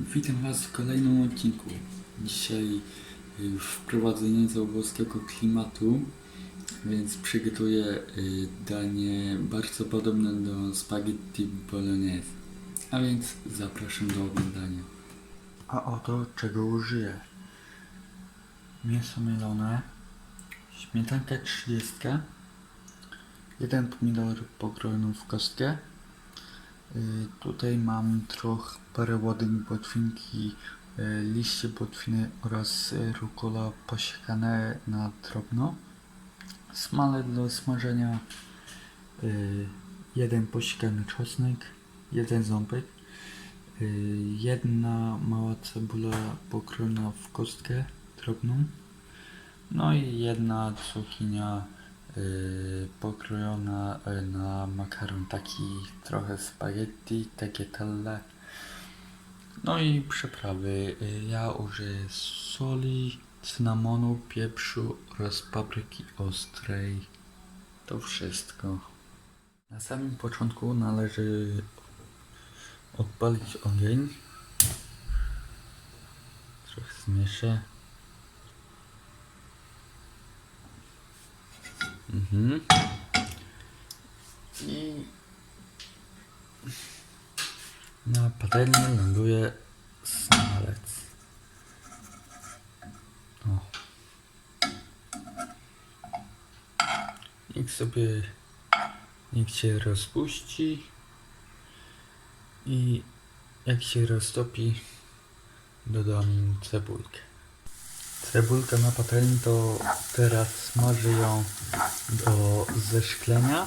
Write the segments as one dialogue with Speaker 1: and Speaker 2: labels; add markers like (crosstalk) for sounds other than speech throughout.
Speaker 1: Witam Was w kolejnym odcinku. Dzisiaj y, wprowadzenie do włoskiego klimatu, więc przygotuję y, danie bardzo podobne do spaghetti bolognese. A więc zapraszam do oglądania. A oto czego użyję. Mięso mielone, śmietanka 30, jeden pomidor pokrojony w kostkę, Tutaj mam trochę parę ładnych botwinki, y, liście botwiny oraz y, rukola posiekane na drobno. Smale do smażenia, y, jeden posiekany czosnek, jeden ząbek, y, jedna mała cebula pokrojona w kostkę drobną, no i jedna cukinia y, pokrojona y, na makaron taki trochę spaghetti, tagliatelle. No i przyprawy. Y, Ja użyję soli, cynamonu, pieprzu oraz papryki ostrej. To wszystko. Na samym początku należy odpalić ogień. Trochę zmieszę. Mhm. I na patelni ląduje smalec. O. Sobie niech się rozpuści i jak się roztopi dodam cebulkę. Cebulka na patelni to teraz smaży ją do zeszklenia.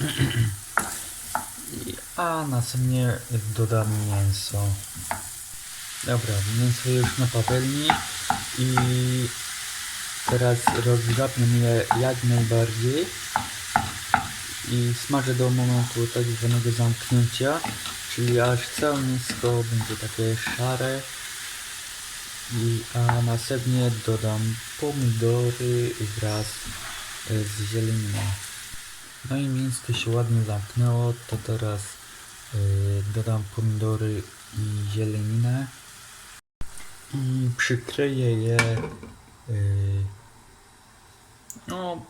Speaker 1: (clears throat) A następnie dodam mięso. Dobra, mięso już na patelni i teraz rozdrabniam je jak najbardziej i smażę do momentu tak zwanego zamknięcia, czyli aż całe mięsko będzie takie szare a następnie dodam pomidory wraz z zieleniną. No i mięsko się ładnie zamknęło, to teraz e, dodam pomidory i zieleninę i przykryję je. e, no,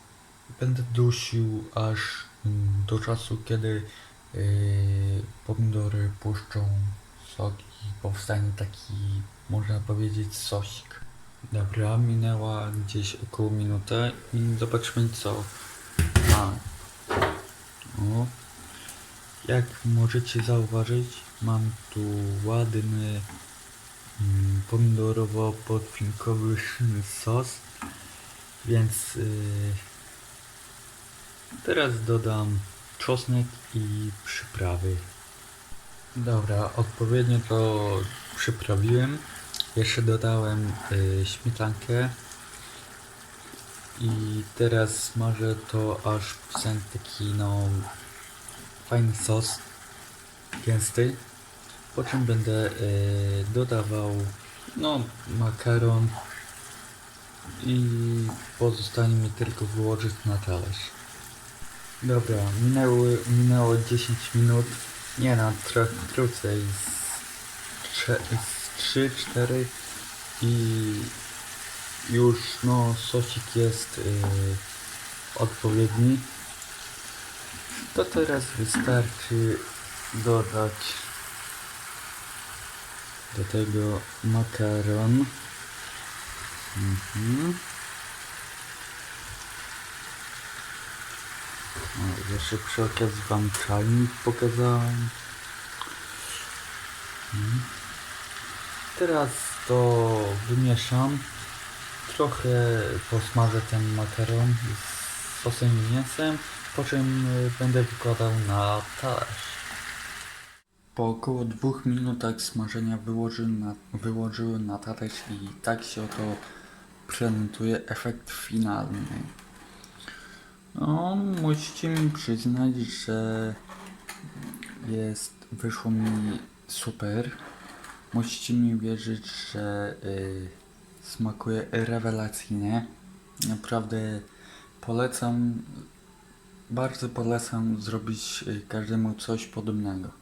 Speaker 1: będę dusił aż do czasu, kiedy e, pomidory puszczą sok i powstanie taki, można powiedzieć, sosik. Dobra, minęła gdzieś około minutę i zobaczmy co ma. O. Jak możecie zauważyć, mam tu ładny mm, pomidorowo-podwinkowy (laughs) sos, więc yy, teraz dodam czosnek i przyprawy. Dobra, odpowiednio to przyprawiłem. Jeszcze dodałem y, śmietankę. I teraz smażę to aż powstanie taki no fajny sos gęsty. Po czym będę y, dodawał no makaron i pozostanie mi tylko wyłożyć na talerz. Dobra, minęły, minęło 10 minut. Nie no, trochę krócej. Z 3-4 i już no sosik jest y, odpowiedni. To teraz wystarczy dodać do tego makaron. Mhm. Jeszcze przy okazji wam czajnik pokazałem. Mhm. Teraz to wymieszam. Trochę posmażę ten makaron z sosem i mięsem, po czym y, będę wykładał na talerz. Po około dwóch minutach smażenia wyłożyłem na, wyłożyłem na talerz i tak się oto prezentuje efekt finalny. No, musicie mi przyznać, że jest, wyszło mi super. Musicie mi wierzyć, że y, smakuje rewelacyjnie. Naprawdę polecam, bardzo polecam zrobić y, każdemu coś podobnego.